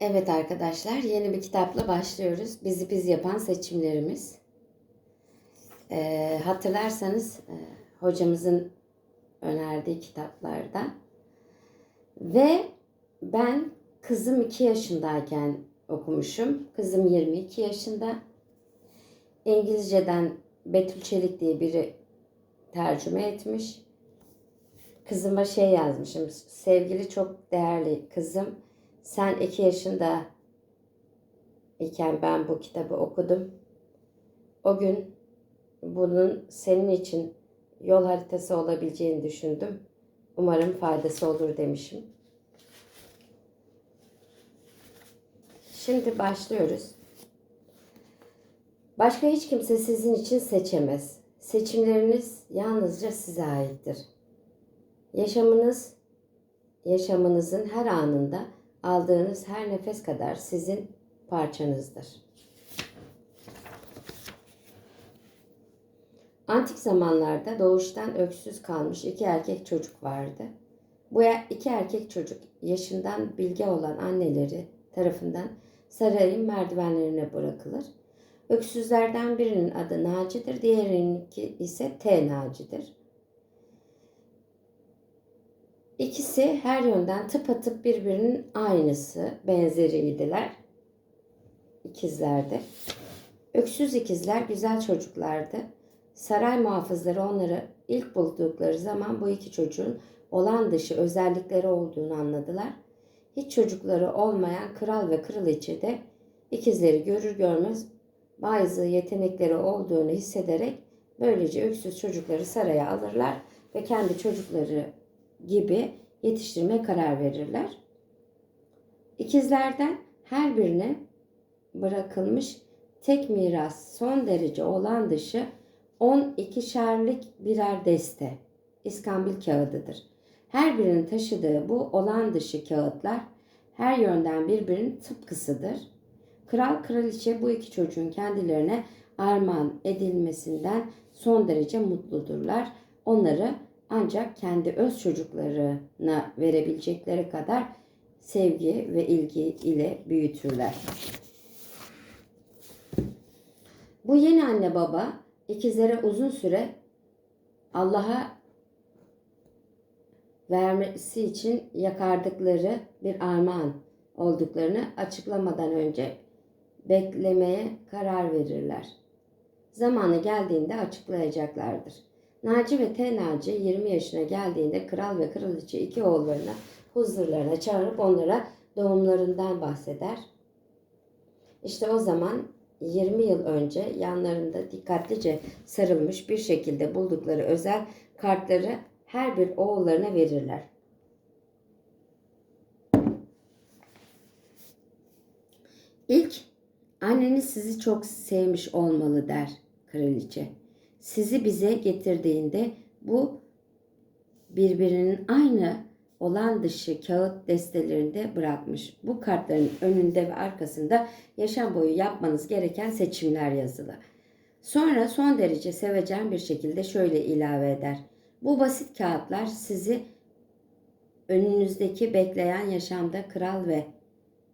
Evet arkadaşlar, yeni bir kitapla başlıyoruz. Bizi biz yapan seçimlerimiz. Ee, hatırlarsanız e, hocamızın önerdiği kitaplardan. Ve ben kızım 2 yaşındayken okumuşum. Kızım 22 yaşında. İngilizceden Betül Çelik diye biri tercüme etmiş. Kızıma şey yazmışım. Sevgili çok değerli kızım. Sen iki yaşında iken ben bu kitabı okudum. O gün bunun senin için yol haritası olabileceğini düşündüm. Umarım faydası olur demişim. Şimdi başlıyoruz. Başka hiç kimse sizin için seçemez. Seçimleriniz yalnızca size aittir. Yaşamınız, yaşamınızın her anında aldığınız her nefes kadar sizin parçanızdır. Antik zamanlarda doğuştan öksüz kalmış iki erkek çocuk vardı. Bu iki erkek çocuk yaşından bilge olan anneleri tarafından sarayın merdivenlerine bırakılır. Öksüzlerden birinin adı Naci'dir, diğerininki ise T Naci'dir. İkisi her yönden tıpatıp birbirinin aynısı, benzeriydiler. İkizlerdi. Öksüz ikizler güzel çocuklardı. Saray muhafızları onları ilk buldukları zaman bu iki çocuğun olan dışı özellikleri olduğunu anladılar. Hiç çocukları olmayan kral ve kraliçe de ikizleri görür görmez bazı yetenekleri olduğunu hissederek böylece öksüz çocukları saraya alırlar ve kendi çocukları gibi yetiştirmeye karar verirler. İkizlerden her birine bırakılmış tek miras son derece olan dışı 12 şerlik birer deste İskambil kağıdıdır. Her birinin taşıdığı bu olan dışı kağıtlar her yönden birbirinin tıpkısıdır. Kral kraliçe bu iki çocuğun kendilerine armağan edilmesinden son derece mutludurlar. Onları ancak kendi öz çocuklarına verebilecekleri kadar sevgi ve ilgi ile büyütürler. Bu yeni anne baba ikizlere uzun süre Allah'a vermesi için yakardıkları bir armağan olduklarını açıklamadan önce beklemeye karar verirler. Zamanı geldiğinde açıklayacaklardır. Naci ve T. Naci 20 yaşına geldiğinde kral ve kraliçe iki oğullarına huzurlarına çağırıp onlara doğumlarından bahseder. İşte o zaman 20 yıl önce yanlarında dikkatlice sarılmış bir şekilde buldukları özel kartları her bir oğullarına verirler. İlk anneniz sizi çok sevmiş olmalı der kraliçe sizi bize getirdiğinde bu birbirinin aynı olan dışı kağıt destelerinde bırakmış. Bu kartların önünde ve arkasında yaşam boyu yapmanız gereken seçimler yazılı. Sonra son derece sevecen bir şekilde şöyle ilave eder. Bu basit kağıtlar sizi önünüzdeki bekleyen yaşamda kral ve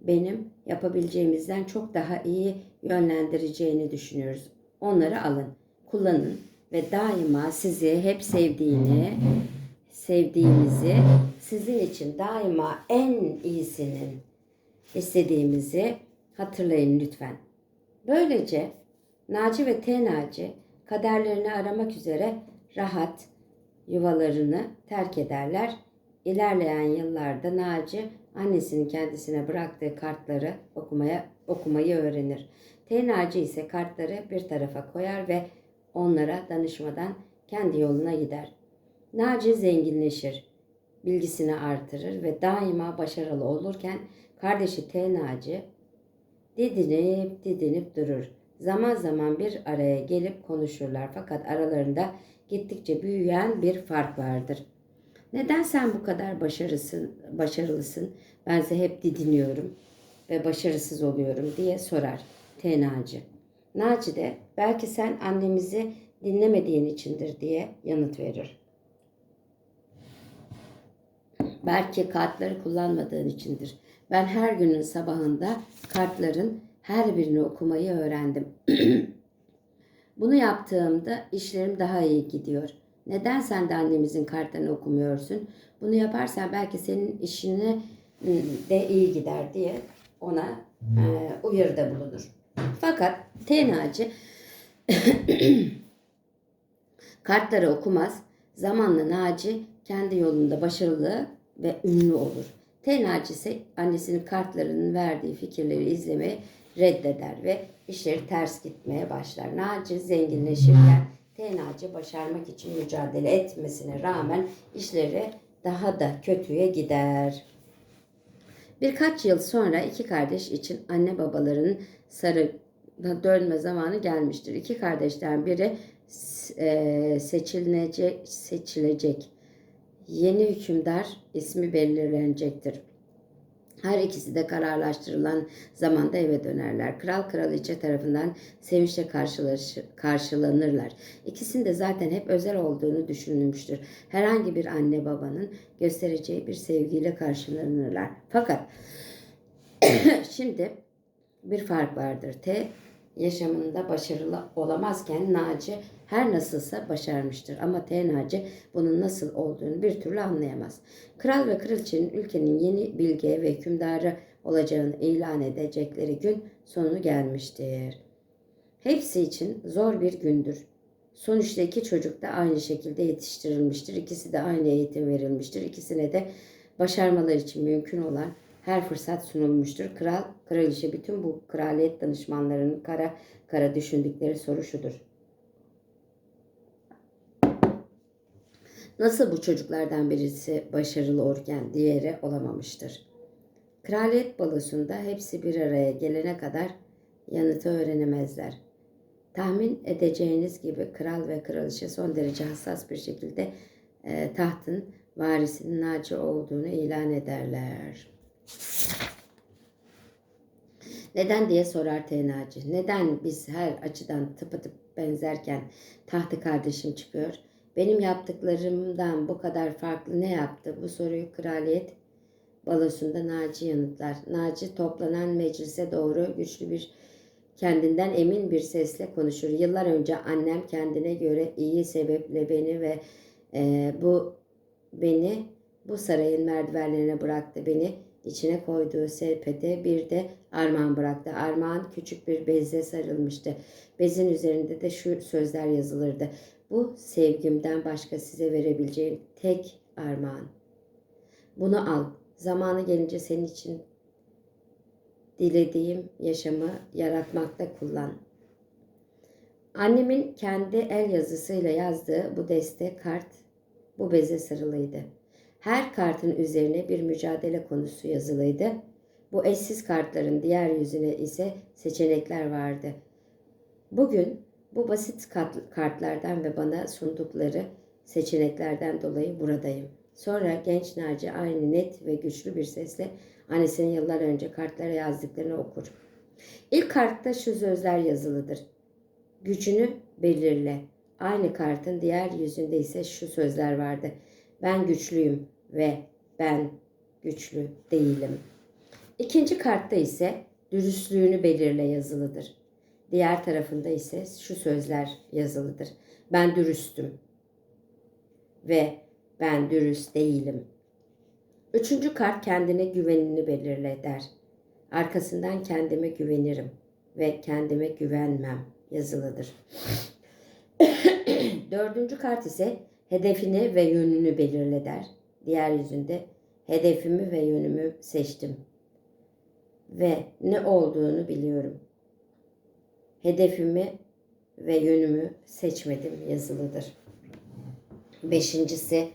benim yapabileceğimizden çok daha iyi yönlendireceğini düşünüyoruz. Onları alın kullanın ve daima sizi hep sevdiğini, sevdiğimizi, sizin için daima en iyisinin istediğimizi hatırlayın lütfen. Böylece Naci ve T Naci kaderlerini aramak üzere rahat yuvalarını terk ederler. İlerleyen yıllarda Naci annesinin kendisine bıraktığı kartları okumaya okumayı öğrenir. T Naci ise kartları bir tarafa koyar ve onlara danışmadan kendi yoluna gider. Naci zenginleşir, bilgisini artırır ve daima başarılı olurken kardeşi T. Naci didinip didinip durur. Zaman zaman bir araya gelip konuşurlar fakat aralarında gittikçe büyüyen bir fark vardır. Neden sen bu kadar başarısın, başarılısın? Bense hep didiniyorum ve başarısız oluyorum diye sorar T. Naci. Naci de belki sen annemizi dinlemediğin içindir diye yanıt verir. Belki kartları kullanmadığın içindir. Ben her günün sabahında kartların her birini okumayı öğrendim. Bunu yaptığımda işlerim daha iyi gidiyor. Neden sen de annemizin kartlarını okumuyorsun? Bunu yaparsan belki senin işine ıı, de iyi gider diye ona e, uyarıda bulunur. Fakat tenacı kartları okumaz. Zamanla Naci kendi yolunda başarılı ve ünlü olur. T Naci ise annesinin kartlarının verdiği fikirleri izlemeyi reddeder ve işleri ters gitmeye başlar. Naci zenginleşirken T Naci başarmak için mücadele etmesine rağmen işleri daha da kötüye gider. Birkaç yıl sonra iki kardeş için anne babaların sarı dönme zamanı gelmiştir. İki kardeşten biri e, seçilecek, seçilecek. Yeni hükümdar ismi belirlenecektir. Her ikisi de kararlaştırılan zamanda eve dönerler. Kral kraliçe tarafından sevinçle karşılanırlar. İkisinin de zaten hep özel olduğunu düşünülmüştür. Herhangi bir anne babanın göstereceği bir sevgiyle karşılanırlar. Fakat şimdi bir fark vardır. T yaşamında başarılı olamazken Naci her nasılsa başarmıştır. Ama T Naci bunun nasıl olduğunu bir türlü anlayamaz. Kral ve kraliçenin ülkenin yeni bilge ve hükümdarı olacağını ilan edecekleri gün sonu gelmiştir. Hepsi için zor bir gündür. Sonuçta iki çocuk da aynı şekilde yetiştirilmiştir. İkisi de aynı eğitim verilmiştir. İkisine de başarmaları için mümkün olan her fırsat sunulmuştur. Kral, kraliçe bütün bu kraliyet danışmanlarının kara kara düşündükleri soru şudur. Nasıl bu çocuklardan birisi başarılı olurken diğeri olamamıştır? Kraliyet balosunda hepsi bir araya gelene kadar yanıtı öğrenemezler. Tahmin edeceğiniz gibi kral ve kraliçe son derece hassas bir şekilde e, tahtın varisinin Naci olduğunu ilan ederler. Neden diye sorar Tenacı. Neden biz her açıdan tıpatıp benzerken tahtı kardeşim çıkıyor? Benim yaptıklarımdan bu kadar farklı ne yaptı? Bu soruyu kraliyet balosunda Naci yanıtlar. Naci toplanan meclise doğru güçlü bir kendinden emin bir sesle konuşur. Yıllar önce annem kendine göre iyi sebeple beni ve e, bu beni bu sarayın merdivenlerine bıraktı. Beni içine koyduğu sepete bir de armağan bıraktı. Armağan küçük bir bezle sarılmıştı. Bezin üzerinde de şu sözler yazılırdı. Bu sevgimden başka size verebileceğim tek armağan. Bunu al. Zamanı gelince senin için dilediğim yaşamı yaratmakta kullan. Annemin kendi el yazısıyla yazdığı bu deste kart bu beze sarılıydı. Her kartın üzerine bir mücadele konusu yazılıydı. Bu eşsiz kartların diğer yüzüne ise seçenekler vardı. Bugün bu basit kart- kartlardan ve bana sundukları seçeneklerden dolayı buradayım. Sonra genç Naci aynı net ve güçlü bir sesle annesinin yıllar önce kartlara yazdıklarını okur. İlk kartta şu sözler yazılıdır. Gücünü belirle. Aynı kartın diğer yüzünde ise şu sözler vardı. Ben güçlüyüm ve ben güçlü değilim. İkinci kartta ise dürüstlüğünü belirle yazılıdır. Diğer tarafında ise şu sözler yazılıdır. Ben dürüstüm ve ben dürüst değilim. Üçüncü kart kendine güvenini belirle der. Arkasından kendime güvenirim ve kendime güvenmem yazılıdır. Dördüncü kart ise hedefini ve yönünü belirle der. Diğer yüzünde hedefimi ve yönümü seçtim ve ne olduğunu biliyorum. Hedefimi ve yönümü seçmedim yazılıdır. Beşincisi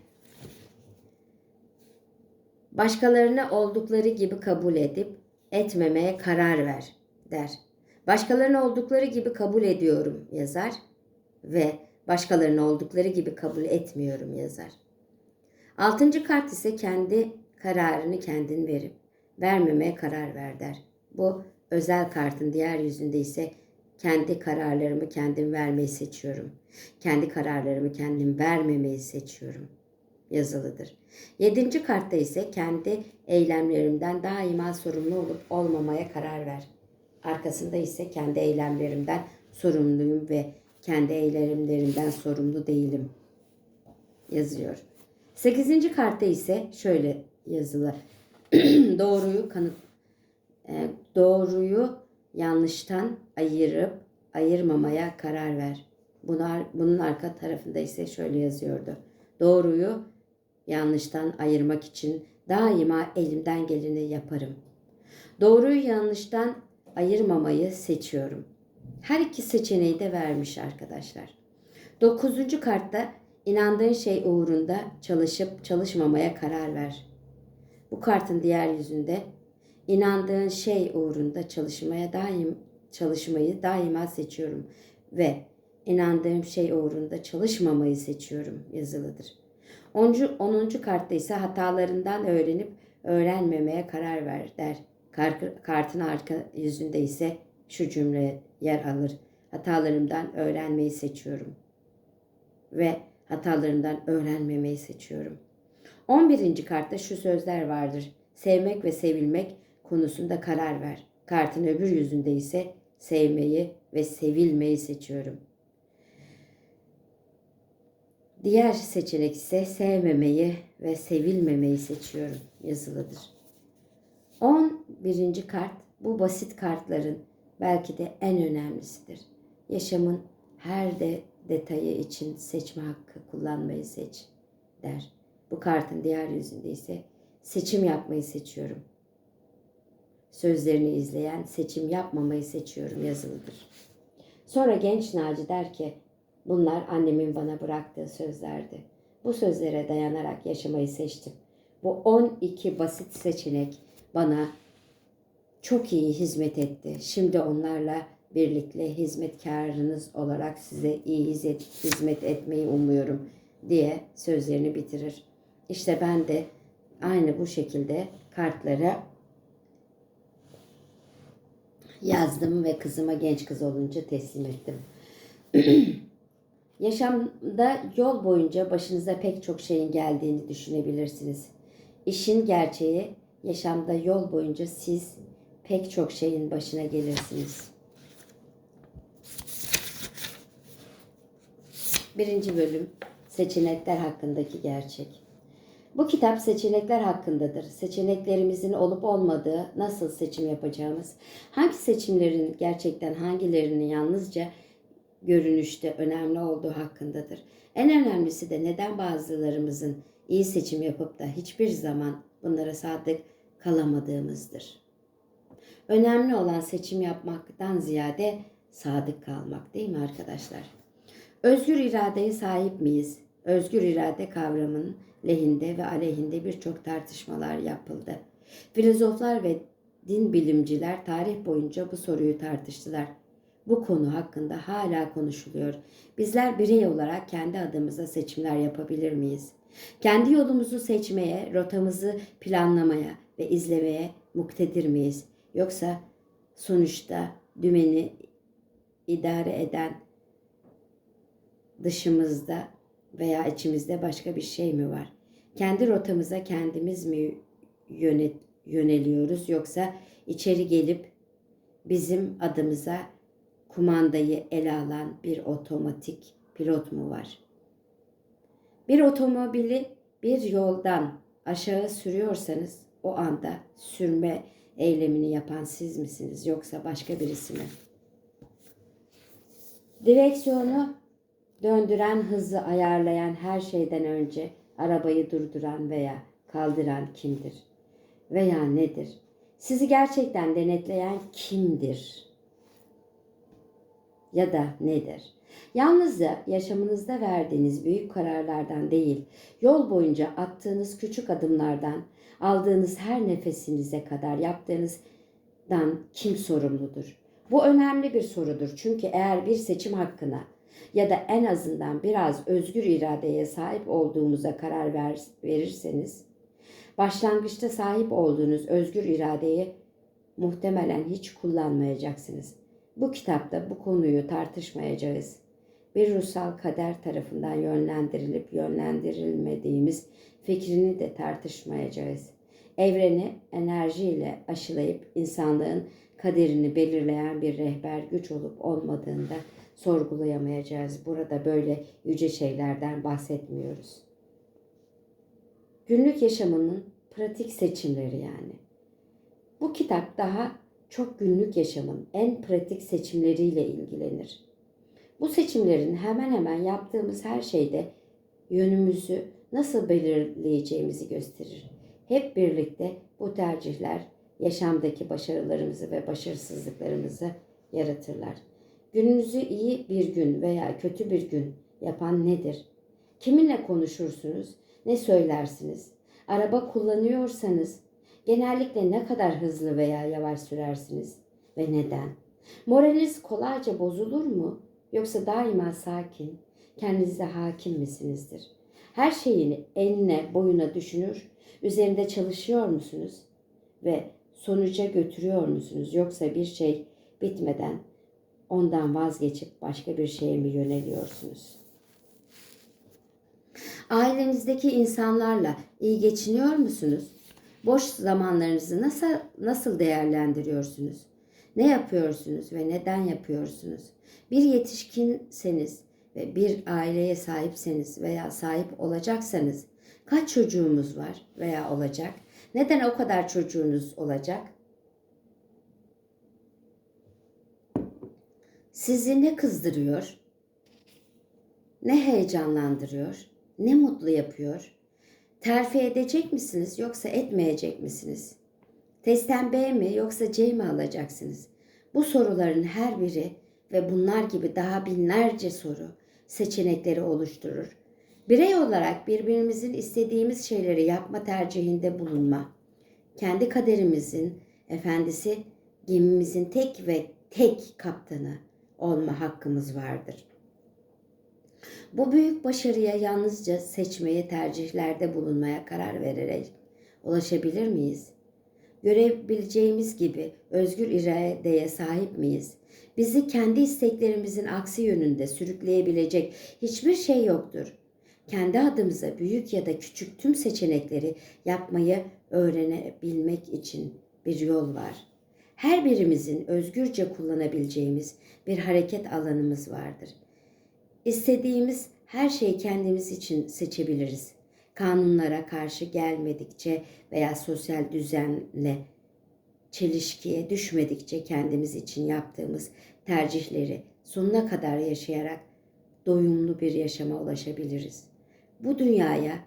başkalarını oldukları gibi kabul edip etmemeye karar ver der. Başkalarını oldukları gibi kabul ediyorum yazar ve başkalarını oldukları gibi kabul etmiyorum yazar. Altıncı kart ise kendi kararını kendin verip vermemeye karar ver der. Bu özel kartın diğer yüzünde ise kendi kararlarımı kendim vermeyi seçiyorum. Kendi kararlarımı kendim vermemeyi seçiyorum yazılıdır. Yedinci kartta ise kendi eylemlerimden daima sorumlu olup olmamaya karar ver. Arkasında ise kendi eylemlerimden sorumluyum ve kendi eylemlerimden sorumlu değilim yazıyor. Sekizinci kartta ise şöyle yazılı. Doğruyu kanıt e, doğruyu yanlıştan ayırıp ayırmamaya karar ver. Bunlar, bunun arka tarafında ise şöyle yazıyordu. Doğruyu yanlıştan ayırmak için daima elimden geleni yaparım. Doğruyu yanlıştan ayırmamayı seçiyorum. Her iki seçeneği de vermiş arkadaşlar. Dokuzuncu kartta inandığın şey uğrunda çalışıp çalışmamaya karar ver. Bu kartın diğer yüzünde inandığın şey uğrunda çalışmaya daim çalışmayı daima seçiyorum ve inandığım şey uğrunda çalışmamayı seçiyorum yazılıdır. 10. 10. kartta ise hatalarından öğrenip öğrenmemeye karar ver der. Kar- Kartın arka yüzünde ise şu cümle yer alır. Hatalarımdan öğrenmeyi seçiyorum. Ve hatalarımdan öğrenmemeyi seçiyorum. 11. kartta şu sözler vardır. Sevmek ve sevilmek konusunda karar ver. Kartın öbür yüzünde ise sevmeyi ve sevilmeyi seçiyorum. Diğer seçenek ise sevmemeyi ve sevilmemeyi seçiyorum yazılıdır. 11. kart bu basit kartların belki de en önemlisidir. Yaşamın her de detayı için seçme hakkı kullanmayı seç der. Bu kartın diğer yüzünde ise seçim yapmayı seçiyorum. Sözlerini izleyen seçim yapmamayı seçiyorum yazılıdır. Sonra genç Naci der ki bunlar annemin bana bıraktığı sözlerdi. Bu sözlere dayanarak yaşamayı seçtim. Bu 12 basit seçenek bana çok iyi hizmet etti. Şimdi onlarla birlikte hizmetkarınız olarak size iyi hizmet, etmeyi umuyorum diye sözlerini bitirir. İşte ben de aynı bu şekilde kartlara yazdım ve kızıma genç kız olunca teslim ettim. Yaşamda yol boyunca başınıza pek çok şeyin geldiğini düşünebilirsiniz. İşin gerçeği yaşamda yol boyunca siz pek çok şeyin başına gelirsiniz. Birinci bölüm seçenekler hakkındaki gerçek. Bu kitap seçenekler hakkındadır. Seçeneklerimizin olup olmadığı, nasıl seçim yapacağımız, hangi seçimlerin gerçekten hangilerinin yalnızca görünüşte önemli olduğu hakkındadır. En önemlisi de neden bazılarımızın iyi seçim yapıp da hiçbir zaman bunlara sadık kalamadığımızdır. Önemli olan seçim yapmaktan ziyade sadık kalmak değil mi arkadaşlar? Özgür iradeye sahip miyiz? Özgür irade kavramının lehinde ve aleyhinde birçok tartışmalar yapıldı. Filozoflar ve din bilimciler tarih boyunca bu soruyu tartıştılar. Bu konu hakkında hala konuşuluyor. Bizler birey olarak kendi adımıza seçimler yapabilir miyiz? Kendi yolumuzu seçmeye, rotamızı planlamaya ve izlemeye muktedir miyiz? Yoksa sonuçta dümeni idare eden dışımızda veya içimizde başka bir şey mi var? Kendi rotamıza kendimiz mi yönet, yöneliyoruz yoksa içeri gelip bizim adımıza kumandayı ele alan bir otomatik pilot mu var? Bir otomobili bir yoldan aşağı sürüyorsanız o anda sürme eylemini yapan siz misiniz yoksa başka birisi mi? Direksiyonu döndüren, hızı ayarlayan her şeyden önce arabayı durduran veya kaldıran kimdir? Veya nedir? Sizi gerçekten denetleyen kimdir? Ya da nedir? Yalnızca yaşamınızda verdiğiniz büyük kararlardan değil, yol boyunca attığınız küçük adımlardan, aldığınız her nefesinize kadar yaptığınızdan kim sorumludur? Bu önemli bir sorudur. Çünkü eğer bir seçim hakkına ya da en azından biraz özgür iradeye sahip olduğumuza karar ver, verirseniz, başlangıçta sahip olduğunuz özgür iradeyi muhtemelen hiç kullanmayacaksınız. Bu kitapta bu konuyu tartışmayacağız. bir ruhsal kader tarafından yönlendirilip yönlendirilmediğimiz fikrini de tartışmayacağız. Evreni enerjiyle aşılayıp insanlığın kaderini belirleyen bir rehber güç olup olmadığında sorgulayamayacağız. Burada böyle yüce şeylerden bahsetmiyoruz. Günlük yaşamının pratik seçimleri yani. Bu kitap daha çok günlük yaşamın en pratik seçimleriyle ilgilenir. Bu seçimlerin hemen hemen yaptığımız her şeyde yönümüzü nasıl belirleyeceğimizi gösterir. Hep birlikte bu tercihler yaşamdaki başarılarımızı ve başarısızlıklarımızı yaratırlar. Gününüzü iyi bir gün veya kötü bir gün yapan nedir? Kiminle konuşursunuz? Ne söylersiniz? Araba kullanıyorsanız genellikle ne kadar hızlı veya yavaş sürersiniz ve neden? Moraliniz kolayca bozulur mu? Yoksa daima sakin, kendinize hakim misinizdir? Her şeyini enine boyuna düşünür, üzerinde çalışıyor musunuz? Ve sonuca götürüyor musunuz? Yoksa bir şey bitmeden ondan vazgeçip başka bir şeye mi yöneliyorsunuz? Ailenizdeki insanlarla iyi geçiniyor musunuz? Boş zamanlarınızı nasıl nasıl değerlendiriyorsunuz? Ne yapıyorsunuz ve neden yapıyorsunuz? Bir yetişkinseniz ve bir aileye sahipseniz veya sahip olacaksanız kaç çocuğumuz var veya olacak? Neden o kadar çocuğunuz olacak? Sizi ne kızdırıyor? Ne heyecanlandırıyor? Ne mutlu yapıyor? Terfi edecek misiniz yoksa etmeyecek misiniz? Testten B mi yoksa C mi alacaksınız? Bu soruların her biri ve bunlar gibi daha binlerce soru seçenekleri oluşturur. Birey olarak birbirimizin istediğimiz şeyleri yapma tercihinde bulunma. Kendi kaderimizin efendisi, gemimizin tek ve tek kaptanı olma hakkımız vardır. Bu büyük başarıya yalnızca seçmeye tercihlerde bulunmaya karar vererek ulaşabilir miyiz? Görebileceğimiz gibi özgür iradeye sahip miyiz? Bizi kendi isteklerimizin aksi yönünde sürükleyebilecek hiçbir şey yoktur. Kendi adımıza büyük ya da küçük tüm seçenekleri yapmayı öğrenebilmek için bir yol var. Her birimizin özgürce kullanabileceğimiz bir hareket alanımız vardır. İstediğimiz her şeyi kendimiz için seçebiliriz. Kanunlara karşı gelmedikçe veya sosyal düzenle çelişkiye düşmedikçe kendimiz için yaptığımız tercihleri sonuna kadar yaşayarak doyumlu bir yaşama ulaşabiliriz. Bu dünyaya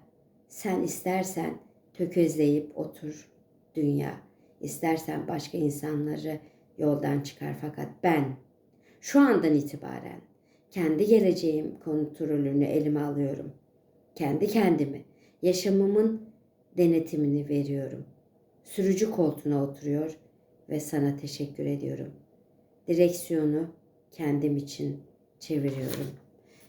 sen istersen tökezleyip otur dünya. İstersen başka insanları yoldan çıkar fakat ben şu andan itibaren kendi geleceğim kontrolünü elime alıyorum. Kendi kendimi, yaşamımın denetimini veriyorum. Sürücü koltuğuna oturuyor ve sana teşekkür ediyorum. Direksiyonu kendim için çeviriyorum.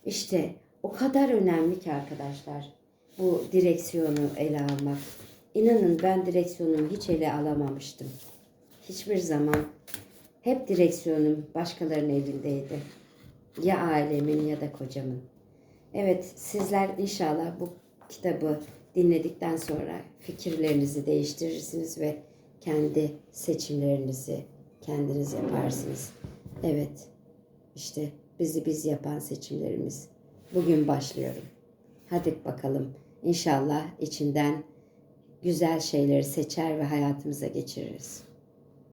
İşte o kadar önemli ki arkadaşlar bu direksiyonu ele almak. İnanın ben direksiyonumu hiç ele alamamıştım. Hiçbir zaman hep direksiyonum başkalarının elindeydi. Ya ailemin ya da kocamın. Evet sizler inşallah bu kitabı dinledikten sonra fikirlerinizi değiştirirsiniz ve kendi seçimlerinizi kendiniz yaparsınız. Evet işte bizi biz yapan seçimlerimiz. Bugün başlıyorum. Hadi bakalım. İnşallah içinden güzel şeyleri seçer ve hayatımıza geçiririz.